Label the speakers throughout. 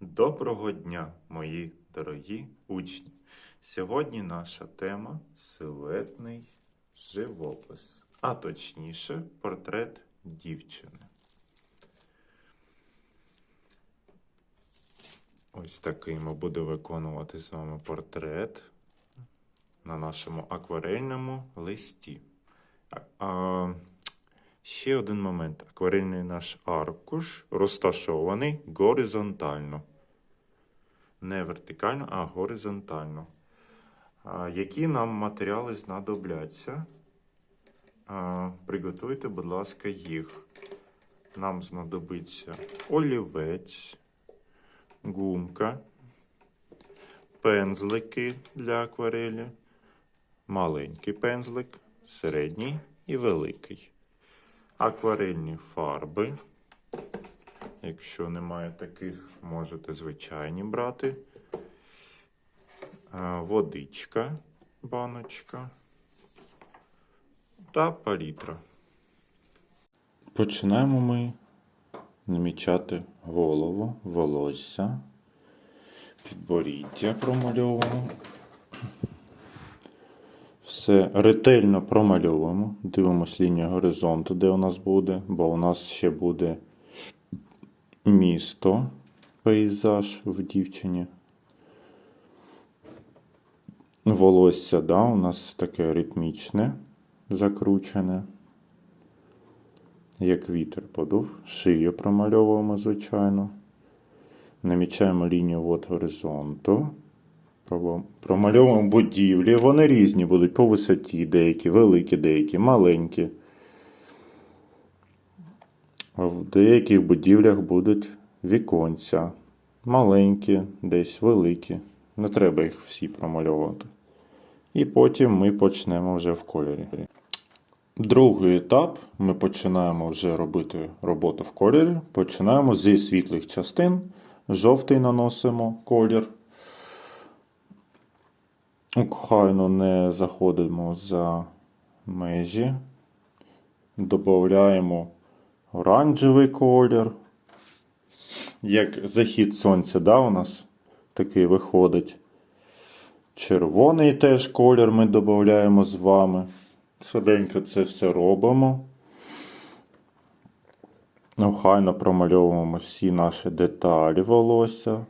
Speaker 1: Доброго дня, мої дорогі учні! Сьогодні наша тема силуетний живопис, а точніше портрет дівчини. Ось такий ми будемо виконувати з вами портрет на нашому акварельному листі. А, ще один момент. Акварельний наш аркуш розташований горизонтально. Не вертикально, а горизонтально. Які нам матеріали знадобляться? Приготуйте, будь ласка, їх. Нам знадобиться олівець, гумка, пензлики для акварелі, маленький пензлик, середній і великий. Акварельні фарби. Якщо немає таких, можете звичайні брати. Водичка, баночка та палітра. Починаємо ми намічати голову, волосся, підборіддя промальовуємо. Все ретельно промальовуємо. Дивимось лінію горизонту, де у нас буде, бо у нас ще буде місто, пейзаж в дівчині. Волосся, да, у нас таке ритмічне, закручене. Як вітер подув. Шию промальовуємо, звичайно. Намічаємо лінію от горизонту. Промальовуємо будівлі. Вони різні будуть по висоті, деякі великі, деякі маленькі. В деяких будівлях будуть віконця. Маленькі, десь великі. Не треба їх всі промальовувати. І потім ми почнемо вже в кольорі. Другий етап ми починаємо вже робити роботу в кольорі. Починаємо зі світлих частин. Жовтий наносимо колір. Охайно не заходимо за межі. Додаємо оранжевий колір. Як захід сонця, да, у нас такий виходить. Червоний теж колір ми додаємо з вами. Швиденько це все робимо. Охайно промальовуємо всі наші деталі волосся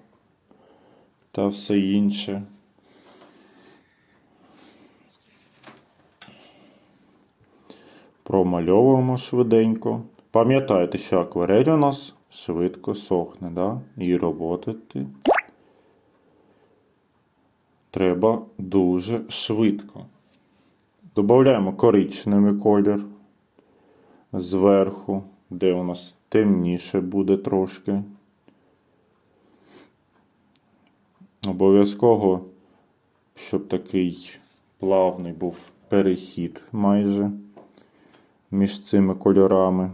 Speaker 1: та все інше. Промальовуємо швиденько. Пам'ятайте, що акварель у нас швидко сохне, да? і роботати треба дуже швидко. Додаємо коричневий колір зверху, де у нас темніше буде трошки. Обов'язково, щоб такий плавний був перехід майже між цими кольорами.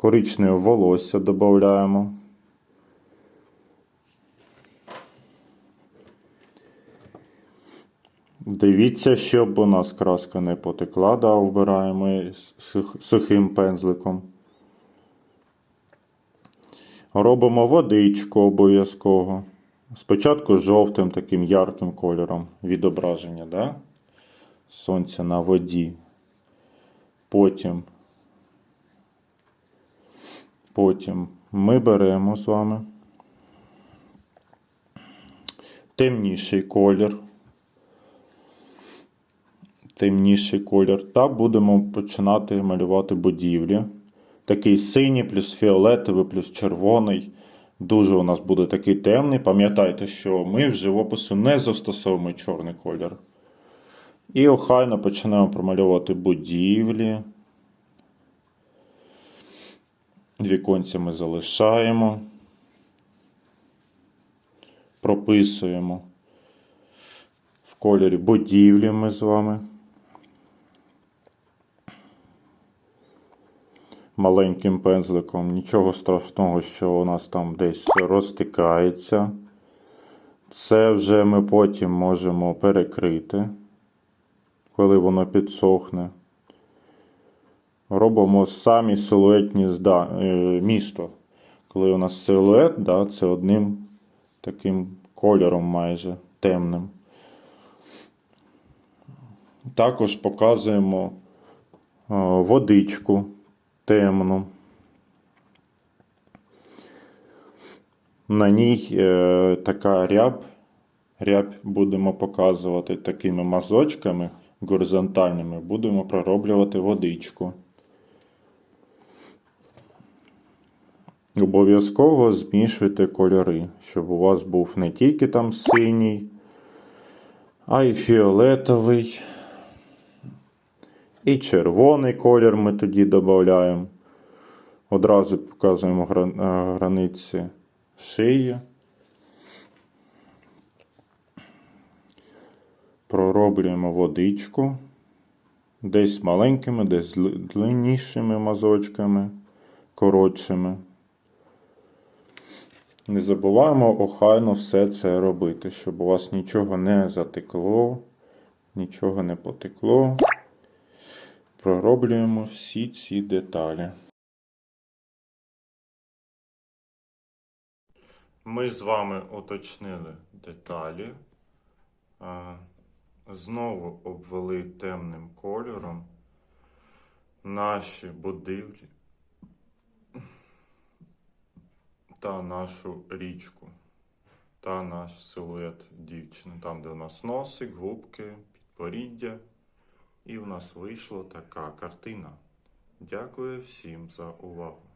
Speaker 1: Коричневе волосся додаємо. Дивіться, щоб у нас краска не потекла, да, вбираємо сухим пензликом. Робимо водичку обов'язково. Спочатку жовтим таким ярким кольором відображення, да? сонця на воді. Потім, потім ми беремо з вами темніший колір темніший колір. Та будемо починати малювати будівлі. Такий синій, плюс фіолетовий, плюс червоний. Дуже у нас буде такий темний. Пам'ятайте, що ми в живопису не застосовуємо чорний колір. І охайно починаємо промальовувати будівлі. Віконця ми залишаємо. Прописуємо в кольорі будівлі ми з вами. маленьким пензликом. Нічого страшного, що у нас там десь розтикається. Це вже ми потім можемо перекрити, коли воно підсохне. Робимо самі силуетні е, місто. коли у нас силует, да, це одним таким кольором майже темним. Також показуємо е, водичку темну. На ній е, така ряб. Ряб будемо показувати такими мазочками горизонтальними. Будемо пророблювати водичку. Обов'язково змішуйте кольори, щоб у вас був не тільки там синій, а й фіолетовий. І червоний колір ми тоді додаємо. Одразу показуємо е, границі шиї. Пророблюємо водичку. Десь маленькими, десь длиннішими мазочками, коротшими. Не забуваємо охайно все це робити, щоб у вас нічого не затекло, нічого не потекло. Пророблюємо всі ці деталі. Ми з вами уточнили деталі. Знову обвели темним кольором наші будівлі та нашу річку та наш силует дівчини. Там, де у нас носик, губки, підборіддя. І в нас вийшла така картина. Дякую всім за увагу.